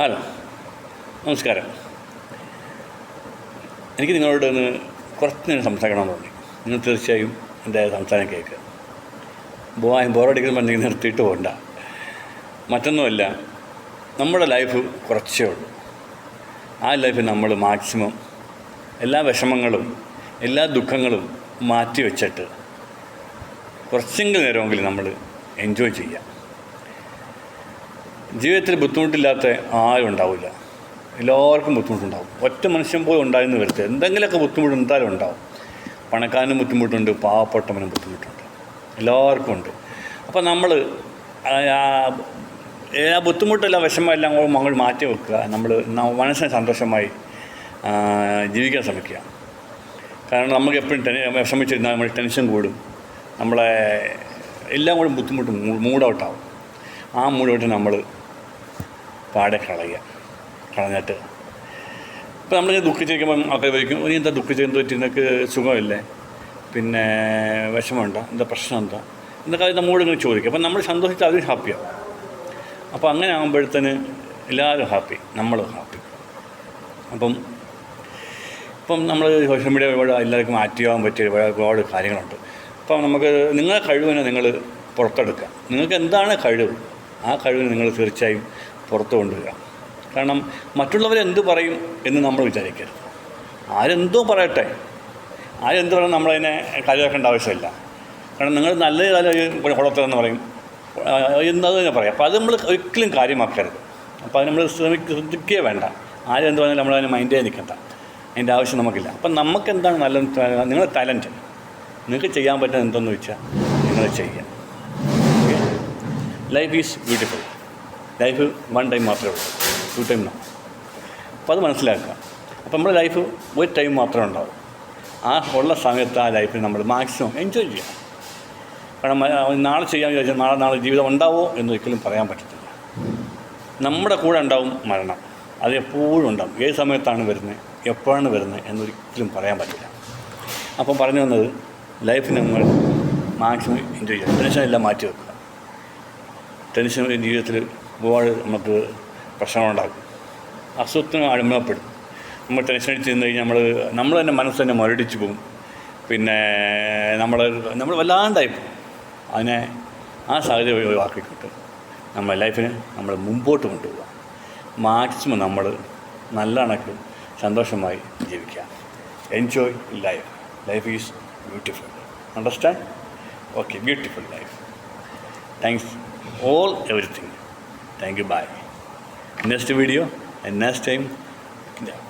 Hello നമസ്കാരം. എനിക്ക് നിങ്ങളോട് ഒന്ന് കുറച്ച് നേരം സംസാരിക്കണമെന്ന് തോന്നി നിങ്ങൾ തീർച്ചയായും എന്റെ സംസാരം കേൾക്കുക. ബോ ബോറടിക്കുന്ന എന്തെങ്കിലും നിർത്തിയിട്ട് പോകണ്ട. മറ്റൊന്നുമല്ല നമ്മുടെ ലൈഫ് കുറച്ചേ ഉള്ളൂ. ആ ലൈഫ് നമ്മൾ മാക്സിമം എല്ലാ വിഷമങ്ങളും എല്ലാ ദുഃഖങ്ങളും മാറ്റി വെച്ചിട്ട് കുറച്ചെങ്കിലും നേരമെങ്കിലും നമ്മൾ എൻജോയ് ചെയ്യാം ജീവിതത്തിൽ ബുദ്ധിമുട്ടില്ലാത്ത ആരും ഉണ്ടാവില്ല. എല്ലാവർക്കും ബുദ്ധിമുട്ടുണ്ടാവും. ഒറ്റ മനുഷ്യൻ പോലും ഉണ്ടായെന്ന് വരരുത് എന്തെങ്കിലുമൊക്കെ ബുദ്ധിമുട്ട് എന്തായാലും ഉണ്ടാവും. പണക്കാരനും ബുദ്ധിമുട്ടുണ്ട് പാവപ്പെട്ടവനും ബുദ്ധിമുട്ടുണ്ട്. എല്ലാവർക്കും ഉണ്ട്. അപ്പോൾ നമ്മൾ ആ ബുദ്ധിമുട്ടെല്ലാം വിഷമമെല്ലാം നമ്മൾ മാറ്റി വെക്കുക. നമ്മൾ മനസ്സിനെ സന്തോഷമായി ജീവിക്കാൻ ശ്രമിക്കുക. കാരണം നമുക്ക് എപ്പോഴും ടെൻ വിഷമിച്ചിരുന്നാൽ നമ്മൾ ടെൻഷൻ കൂടും. നമ്മളെ എല്ലാം കൂടെ ബുദ്ധിമുട്ടും മൂഡ് ഔട്ടാവും. ആ മൂഡ് ഔട്ട് നമ്മൾ പാടെ കളയുക. കളഞ്ഞിട്ട്. ഇപ്പോൾ നമ്മൾ ദുഃഖിച്ചിരിക്കുമ്പം ആൾക്കാർ ചോദിക്കും ഇനി എന്താ ദുഃഖിച്ചെന്ന് പറ്റി? നിനക്ക് സുഖമില്ലേ? പിന്നെ വിഷമമുണ്ടോ? എന്താ പ്രശ്നം എന്താ എന്നൊക്കെ അത് നമ്മോട് ഇങ്ങനെ ചോദിക്കും. അപ്പം നമ്മൾ സന്തോഷിച്ച് അവരും ഹാപ്പിയാവും അപ്പോൾ അങ്ങനെ ആകുമ്പോഴത്തേന് എല്ലാവരും ഹാപ്പി. നമ്മളും ഹാപ്പി. അപ്പം ഇപ്പം നമ്മൾ സോഷ്യൽ മീഡിയ ഒരുപാട് എല്ലാവർക്കും ആക്റ്റീവ് ആകാൻ പറ്റിയ ഒരുപാട് കാര്യങ്ങളുണ്ട്. അപ്പം നമുക്ക് നിങ്ങളെ കഴിവിനെ നിങ്ങൾ പുറത്തെടുക്കുക. നിങ്ങൾക്ക് എന്താണ് കഴിവ്? ആ കഴിവിനെ നിങ്ങൾ തീർച്ചയായും പുറത്ത് കൊണ്ടുവരിക. കാരണം മറ്റുള്ളവരെന്ത് പറയും എന്ന് നമ്മൾ വിചാരിക്കരുത്. ആരെന്തോ പറയട്ടെ. ആരെന്ത് പറഞ്ഞാൽ നമ്മളതിനെ കളിയാക്കേണ്ട ആവശ്യമില്ല. കാരണം നിങ്ങൾ നല്ല രീതിയിൽ കുളത്തിലെന്ന് പറയും. എന്നത് തന്നെ പറയാം. അപ്പോൾ അത് നമ്മൾ ഒരിക്കലും കാര്യമാക്കരുത്. അപ്പോൾ അത് നമ്മൾ ശ്രമിക്കുക ശ്രദ്ധിക്കുകയേ വേണ്ട. ആരെന്ത് പറഞ്ഞാലും നമ്മളതിനെ മൈൻഡ് ചെയ്യാൻ നിൽക്കണ്ട. അതിന്റെ ആവശ്യം നമുക്കില്ല. അപ്പം നമുക്ക് എന്താണ് നല്ല നിങ്ങളുടെ ടാലന്റ് നിങ്ങൾക്ക് ചെയ്യാൻ പറ്റുന്നത് എന്തെന്ന് വെച്ചാൽ നിങ്ങൾ ചെയ്യുക. Life is beautiful life one time മാത്രമേ ഉള്ളൂ. Two time no. അപ്പോൾ അത് മനസ്സിലാക്കുക. അപ്പോൾ നമ്മുടെ ലൈഫ് ഒരു ടൈം മാത്രമേ ഉണ്ടാവും. ആ ഉള്ള സമയത്ത് ആ ലൈഫിൽ നമ്മൾ മാക്സിമം എൻജോയ് ചെയ്യാം കാരണം നാളെ ചെയ്യാൻ വിചാരിച്ചാൽ നാളെ നാളെ ജീവിതം ഉണ്ടാവോ എന്ന് ഒരിക്കലും പറയാൻ പറ്റത്തില്ല. നമ്മുടെ കൂടെ ഉണ്ടാവും മരണം. അത് എപ്പോഴും ഉണ്ടാവും. ഏത് സമയത്താണ് വരുന്നത്? എപ്പോഴാണ് വരുന്നത് എന്നൊരിക്കലും പറയാൻ പറ്റില്ല. അപ്പം പറഞ്ഞു വന്നത് ലൈഫ് നമ്മൾ മാക്സിമം എൻജോയ് ചെയ്യുക. ടെൻഷനെല്ലാം മാറ്റി വെക്കുക. ടെൻഷൻ ജീവിതത്തിൽ ഒരുപാട് നമുക്ക് പ്രശ്നങ്ങളുണ്ടാക്കും. അസുഖത്തിന് അടിമപ്പെടും. നമ്മൾ ടെൻഷൻ അടിച്ച് നിന്ന് കഴിഞ്ഞാൽ നമ്മൾ നമ്മൾ തന്നെ മനസ്സ് തന്നെ മുരടിച്ച് പോകും. പിന്നെ നമ്മൾ നമ്മൾ വല്ലാണ്ടായി പോകും അതിനെ ആ സാഹചര്യം ഒഴിവാക്കി കിട്ടും നമ്മുടെ ലൈഫിന് നമ്മൾ മുമ്പോട്ട് കൊണ്ടുപോകുക മാക്സിമം നമ്മൾ നല്ല സന്തോഷമായി ജീവിക്കുക. Enjoy life life is beautiful understand okay beautiful life thanks all everything. Thank you. Bye. Next video and next time. Yeah.